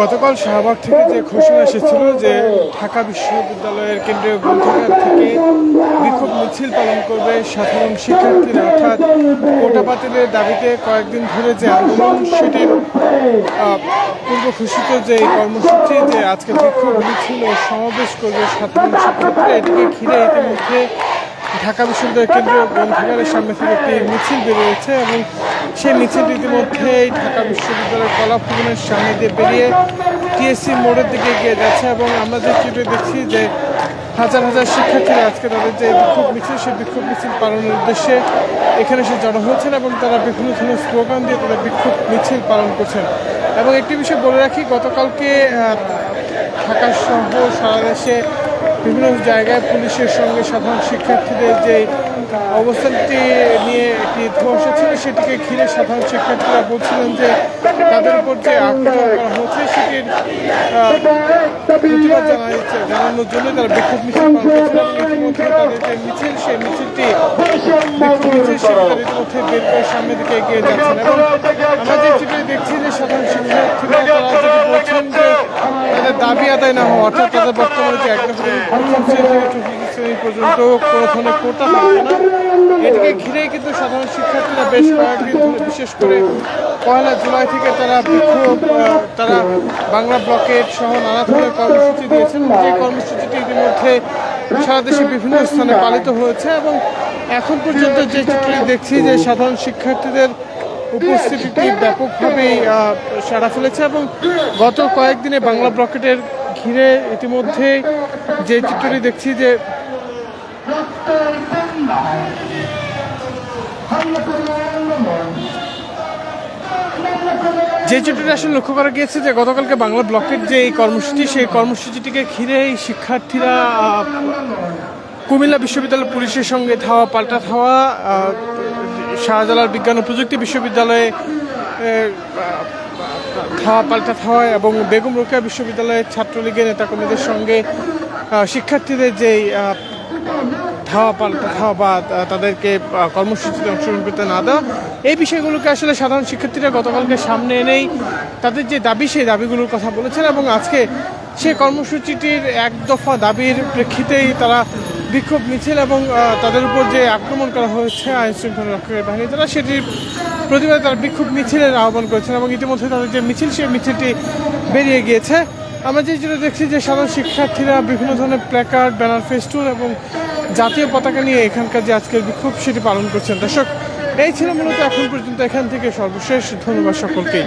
গতকাল শাহবাগ থেকে যে ঘোষণা এসেছিল যে ঢাকা বিশ্ববিদ্যালয়ের কেন্দ্রীয় গ্রন্থাগার থেকে বিক্ষোভ মিছিল পালন করবে সাধারণ শিক্ষার্থীরা, অর্থাৎ কোটা বাতিলের দাবিতে কয়েকদিন ধরে যে আন্দোলন, সেটির পূর্ব ঘোষিত যে কর্মসূচি, যে আজকে বিক্ষোভ মিছিল সমাবেশ করবে সাধারণ শিক্ষার্থীরা এটিকে ঘিরে ইতিমধ্যে ঢাকা বিশ্ববিদ্যালয়ের কেন্দ্রীয় গ্রন্থাগারের সামনে থেকে একটি মিছিল বেরিয়েছে এবং সেই মিছিলটি ইতিমধ্যেই ঢাকা বিশ্ববিদ্যালয়ের কলা ভবনের সামনে দিয়ে বেরিয়ে টিএসসি মোড়ের দিকে এগিয়ে যাচ্ছে এবং আমরা যে চিত্রে দেখছি যে হাজার হাজার শিক্ষার্থীরা আজকে তাদের যে বিক্ষোভ মিছিল, সেই বিক্ষোভ মিছিল পালনের উদ্দেশ্যে এখানে সে জড়ো হয়েছেন এবং তারা বিভিন্ন ধরনের স্লোগান দিয়ে তাদের বিক্ষোভ মিছিল পালন করছেন। এবং একটি বিষয় বলে রাখি, গতকালকে আহ, ঢাকা সহ সারা দেশে বিভিন্ন জায়গায় পুলিশের সঙ্গে সাধারণ শিক্ষার্থীদের যে অবস্থানটি নিয়ে একটি ধোঁয়াশা ছিল সেটিকে ঘিরে সাধারণ শিক্ষার্থীরা বলছিলেন যে তাদের উপর যে আক্রমণ করা হচ্ছে সেটির জানানোর জন্য তারা বিক্ষোভ মিছিল ইতিমধ্যে মিছিল সেই মিছিলটি ইতিমধ্যে বের করে সামনের দিকে এগিয়ে যাচ্ছেন। এবং আমরা যে দেখছি যে সাধারণ শিক্ষার্থীরা তারা বলছেন তাদের দাবি আদায় না হওয়া, অর্থাৎ তাদের বর্তমানে যে এক শ্রেণি পর্যন্ত কোনো ধরনের কোটা না। এটিকে ঘিরেই কিন্তু সাধারণ শিক্ষার্থীরা বেশ কয়েকদিন বিশেষ করে পয়লা জুলাই থেকে তারা বিক্ষোভ তারা বাংলা ব্লকেট সহ নানা ধরনের কর্মসূচি দিয়েছেন। যে কর্মসূচিটি ইতিমধ্যে সারা দেশে বিভিন্ন স্থানে পালিত হয়েছে এবং এখন পর্যন্ত যে চিত্রটি দেখছি যে সাধারণ শিক্ষার্থীদের উপস্থিতিটি ব্যাপকভাবে সাড়া ফেলেছে এবং গত কয়েকদিনে বাংলা ব্লকেটের ঘিরে ইতিমধ্যে যে চিত্রটি দেখছি যে যে চিত্রটি আসলে লক্ষ্য করা গিয়েছে যে গতকালকে বাংলা ব্লকের যে এই কর্মসূচি, সেই কর্মসূচিটিকে ঘিরেই শিক্ষার্থীরা কুমিল্লা বিশ্ববিদ্যালয় পুলিশের সঙ্গে ধাওয়া, পাল্টা ধাওয়া শাহজালাল বিজ্ঞান ও প্রযুক্তি বিশ্ববিদ্যালয়ে ধাওয়া পাল্টা ধাওয়া এবং বেগম রোকেয়া বিশ্ববিদ্যালয়ের ছাত্রলীগের নেতাকর্মীদের সঙ্গে শিক্ষার্থীদের যেই ধাওয়া পাল্টা ধাওয়া বা তাদেরকে কর্মসূচিতে অংশগ্রহণ করতে না দেওয়া, এই বিষয়গুলোকে আসলে সাধারণ শিক্ষার্থীরা গতকালকে সামনে এনেই তাদের যে দাবি, সেই দাবিগুলোর কথা বলেছেন এবং আজকে সেই কর্মসূচিটির এক দফা দাবির প্রেক্ষিতেই তারা বিক্ষোভ মিছিল এবং তাদের উপর যে আক্রমণ করা হয়েছে আইন শৃঙ্খলা রক্ষকের বাহিনী তারা সেটির প্রতিবাদে তারা বিক্ষোভ মিছিলের আহ্বান করেছেন এবং ইতিমধ্যে তাদের যে মিছিল, সেই মিছিলটি বেরিয়ে গিয়েছে। আমরা যে যেটা দেখছি যে সাধারণ শিক্ষার্থীরা বিভিন্ন ধরনের প্ল্যাকার্ড ব্যানার ফেস্টুন এবং জাতীয় পতাকা নিয়ে এখানকার যে আজকের বিক্ষোভ, সেটি পালন করছেন। দর্শক, এই ছিল মূলত এখন পর্যন্ত এখান থেকে সর্বশেষ। ধন্যবাদ সকলকেই